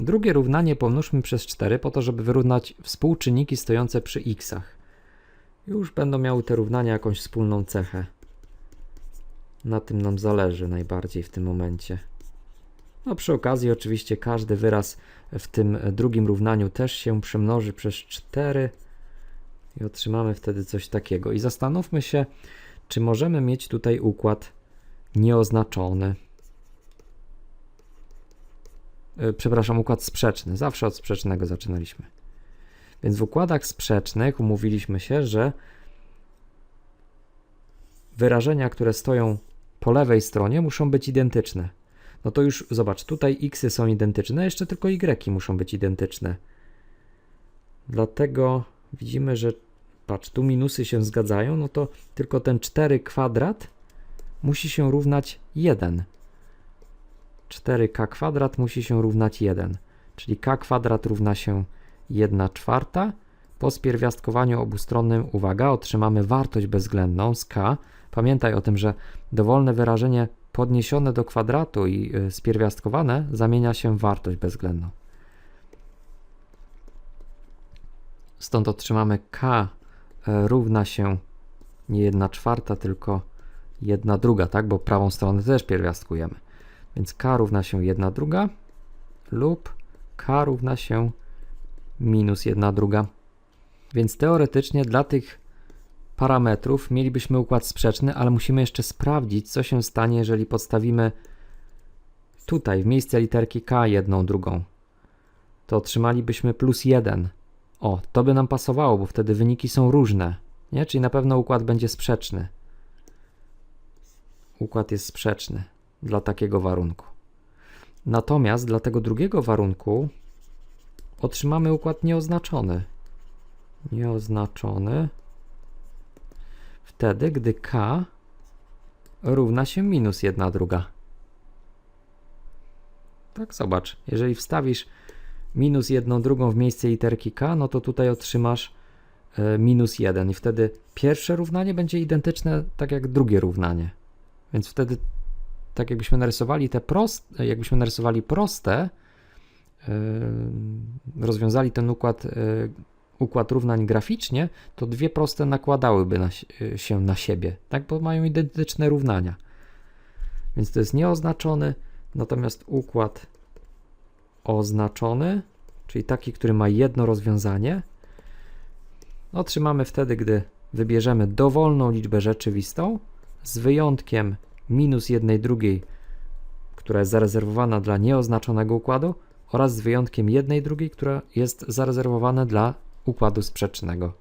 Drugie równanie pomnóżmy przez 4 po to, żeby wyrównać współczynniki stojące przy x'ach. Już będą miały te równania jakąś wspólną cechę. Na tym nam zależy najbardziej w tym momencie. No przy okazji oczywiście każdy wyraz w tym drugim równaniu też się przemnoży przez 4 i otrzymamy wtedy coś takiego. I zastanówmy się, czy możemy mieć tutaj układ nieoznaczony. E, Przepraszam, układ sprzeczny. Zawsze od sprzecznego zaczynaliśmy. Więc w układach sprzecznych umówiliśmy się, że wyrażenia, które stoją po lewej stronie, muszą być identyczne. No to już zobacz, tutaj x są identyczne, jeszcze tylko y muszą być identyczne. Dlatego widzimy, że patrz, tu minusy się zgadzają, no to tylko ten 4 kwadrat musi się równać 1. 4k kwadrat musi się równać 1, czyli k kwadrat równa się 1 czwarta. Po spierwiastkowaniu obustronnym, uwaga, otrzymamy wartość bezwzględną z k. Pamiętaj o tym, że dowolne wyrażenie podniesione do kwadratu i y, spierwiastkowane zamienia się w wartość bezwzględną. Stąd otrzymamy k e, równa się nie 1 czwarta, tylko 1 druga, tak? Bo prawą stronę też pierwiastkujemy. Więc k równa się 1 druga lub k równa się minus 1 druga. Więc teoretycznie dla tych parametrów mielibyśmy układ sprzeczny, ale musimy jeszcze sprawdzić, co się stanie, jeżeli podstawimy tutaj w miejsce literki k jedną drugą. To otrzymalibyśmy plus 1. O, to by nam pasowało, bo wtedy wyniki są różne, nie? Czyli na pewno układ będzie sprzeczny. Układ jest sprzeczny dla takiego warunku. Natomiast dla tego drugiego warunku otrzymamy układ nieoznaczony. Nieoznaczony wtedy, gdy k równa się minus 1 druga. Tak, zobacz. Jeżeli wstawisz minus 1 drugą w miejsce literki k, no to tutaj otrzymasz e, minus 1 i wtedy pierwsze równanie będzie identyczne tak jak drugie równanie. Więc wtedy tak jakbyśmy narysowali te proste, jakbyśmy narysowali proste, rozwiązali ten układ, yy, układ równań graficznie, to dwie proste nakładałyby na, yy, się na siebie, tak, bo mają identyczne równania. Więc to jest nieoznaczony, natomiast układ oznaczony, czyli taki, który ma jedno rozwiązanie, otrzymamy wtedy, gdy wybierzemy dowolną liczbę rzeczywistą, z wyjątkiem minus jednej drugiej, która jest zarezerwowana dla nieoznaczonego układu, oraz z wyjątkiem jednej drugiej, która jest zarezerwowana dla układu sprzecznego.